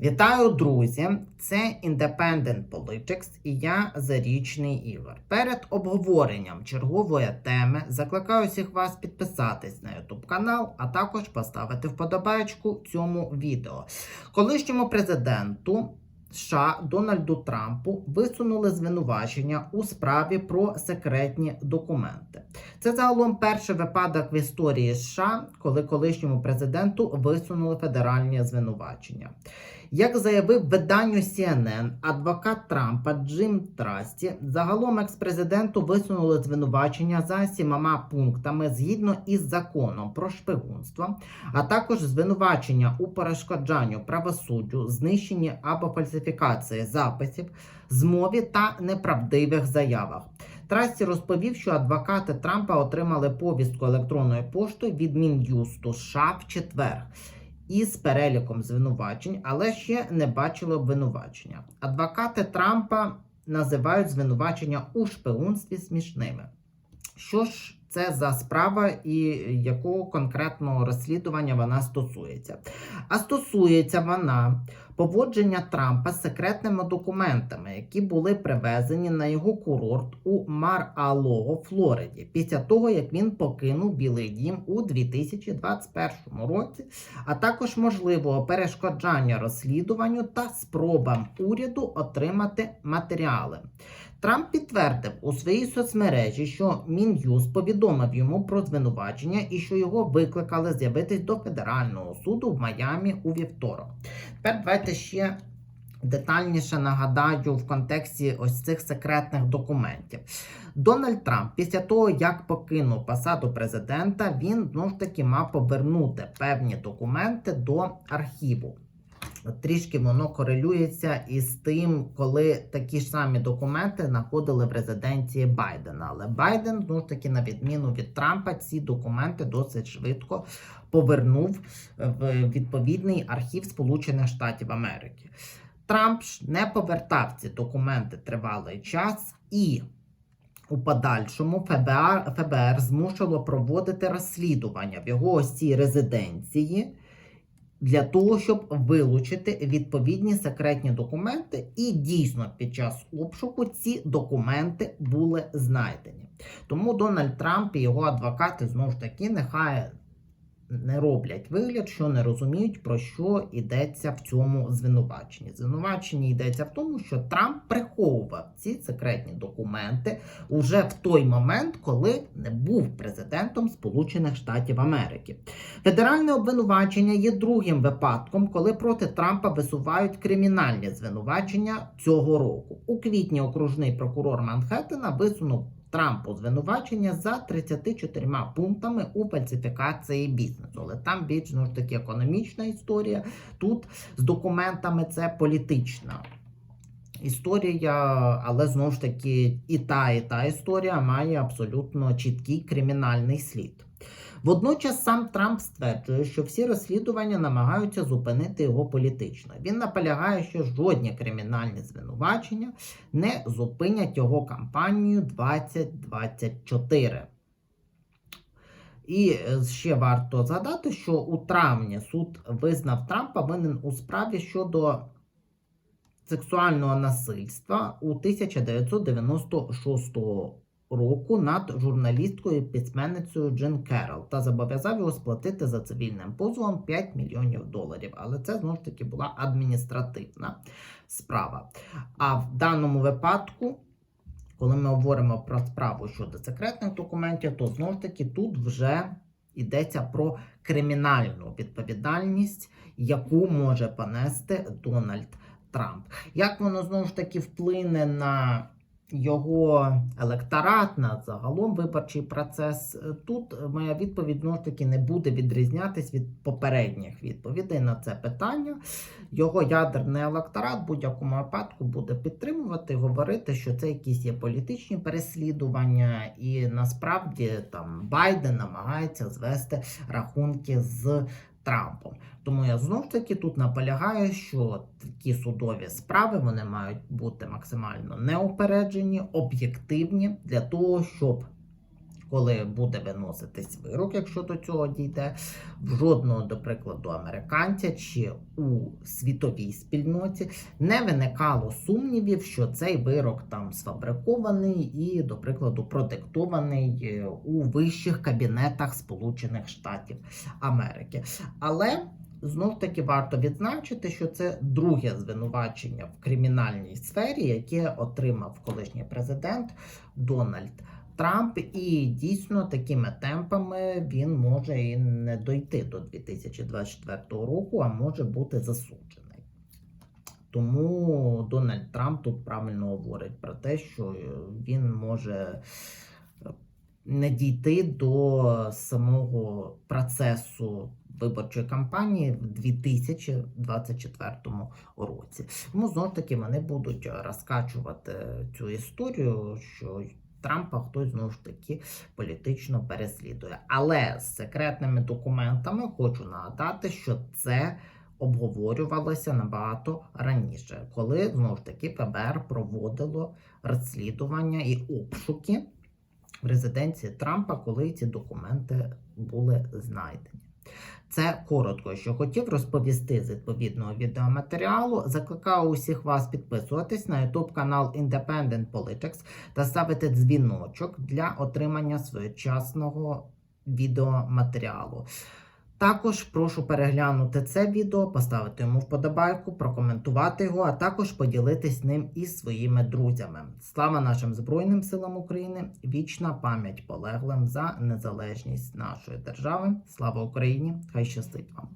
Вітаю, друзі! Це Independent Politics і я Зарічний Ігор. Перед обговоренням чергової теми закликаю всіх вас підписатись на YouTube канал, а також поставити вподобайку цьому відео. Колишньому президенту США Дональду Трампу висунули звинувачення у справі про секретні документи. Це загалом перший випадок в історії США, коли колишньому президенту висунули федеральні звинувачення. Як заявив виданню CNN, адвокат Трампа Джим Трасті, загалом екс-президенту висунули звинувачення за сімома пунктами згідно із законом про шпигунство, а також звинувачення у перешкоджанню правосуддю, знищенні або фальсифікації записів, змові та неправдивих заявах. Трасті розповів, що адвокати Трампа отримали повістку електронною поштою від Мін'юсту США в четвер із переліком звинувачень, але ще не бачили обвинувачення. Адвокати Трампа називають звинувачення у шпигунстві смішними. Що ж це за справа і якого конкретного розслідування вона стосується? А стосується вона поводження Трампа з секретними документами, які були привезені на його курорт у Мар-Алого, Флориді, після того як він покинув Білий Дім у 2021 році, а також можливого перешкоджання розслідуванню та спробам уряду отримати матеріали. Трамп підтвердив у своїй соцмережі, що Мін'юз повідомив йому про звинувачення і що його викликали з'явитись до федерального суду в Майамі у вівторок. Тепер давайте ще детальніше нагадаю в контексті ось цих секретних документів. Дональд Трамп, після того, як покинув посаду президента, він знову ж таки мав повернути певні документи до архіву. Трішки воно корелюється із тим, коли такі ж самі документи знаходили в резиденції Байдена. Але Байден, ж таки, на відміну від Трампа, ці документи досить швидко повернув в відповідний архів Сполучених Штатів Америки. Трамп ж не повертав ці документи тривалий час і. У подальшому ФБР, ФБР змушило проводити розслідування в його ось цій резиденції для того, щоб вилучити відповідні секретні документи, і дійсно під час обшуку ці документи були знайдені. Тому Дональд Трамп і його адвокати знову ж таки нехай не роблять вигляд, що не розуміють, про що йдеться в цьому звинуваченні. Звинувачення йдеться в тому, що Трамп приховував ці секретні документи уже в той момент, коли не був президентом Сполучених Штатів Америки. Федеральне обвинувачення є другим випадком, коли проти Трампа висувають кримінальні звинувачення цього року. У квітні окружний прокурор Манхеттена висунув. Трампу звинувачення за 34 пунктами у фальсифікації бізнесу. Але там більш ну ж таки економічна історія. Тут з документами це політична історія, але знову ж таки і та, і та історія має абсолютно чіткий кримінальний слід. Водночас сам Трамп стверджує, що всі розслідування намагаються зупинити його політично. Він наполягає, що жодні кримінальні звинувачення не зупинять його кампанію 2024. І ще варто згадати, що у травні суд визнав Трампа винен у справі щодо сексуального насильства у 1996 року над журналісткою і письменницею Джин Керол та зобов'язав його сплатити за цивільним позовом 5 мільйонів доларів. Але це знову ж таки була адміністративна справа. А в даному випадку. Коли ми говоримо про справу щодо секретних документів, то знову ж таки тут вже йдеться про кримінальну відповідальність, яку може понести Дональд Трамп. Як воно знову ж таки вплине на його електорат, на загалом виборчий процес? Тут моя відповідь знову ж таки не буде відрізнятись від попередніх відповідей на це питання. Його ядерний електорат в будь-якому випадку буде підтримувати, говорити, що це якісь є політичні переслідування, і насправді там Байден намагається звести рахунки з Трампом. Тому я знов таки тут наполягаю, що такі судові справи вони мають бути максимально неупереджені, об'єктивні для того, щоб коли буде виноситись вирок, якщо до цього дійде, в жодного, до прикладу, американця чи у світовій спільноті не виникало сумнівів, що цей вирок там сфабрикований і, до прикладу, продиктований е, у вищих кабінетах Сполучених Штатів Америки. Але знов таки варто відзначити, що це друге звинувачення в кримінальній сфері, яке отримав колишній президент Дональд. Трамп і дійсно такими темпами він може і не дойти до 2024 року, а може бути засуджений. Тому Дональд Трамп тут правильно говорить про те, що він може е, не дійти до самого процесу виборчої кампанії в 2024 році. Тому знову ж таки вони будуть розкачувати цю історію, що Трампа хтось знову ж таки політично переслідує. Але з секретними документами хочу нагадати, що це обговорювалося набагато раніше, коли знову ж таки ФБР проводило розслідування і обшуки в резиденції Трампа, коли ці документи були знайдені. Це коротко, що хотів розповісти з відповідного відеоматеріалу. Закликаю усіх вас підписуватись на YouTube канал Independent Politics та ставити дзвіночок для отримання своєчасного відеоматеріалу. Також прошу переглянути це відео, поставити йому вподобайку, прокоментувати його, а також поділитись ним із своїми друзями. Слава нашим Збройним силам України! Вічна пам'ять полеглим за незалежність нашої держави. Слава Україні! Хай щастить вам!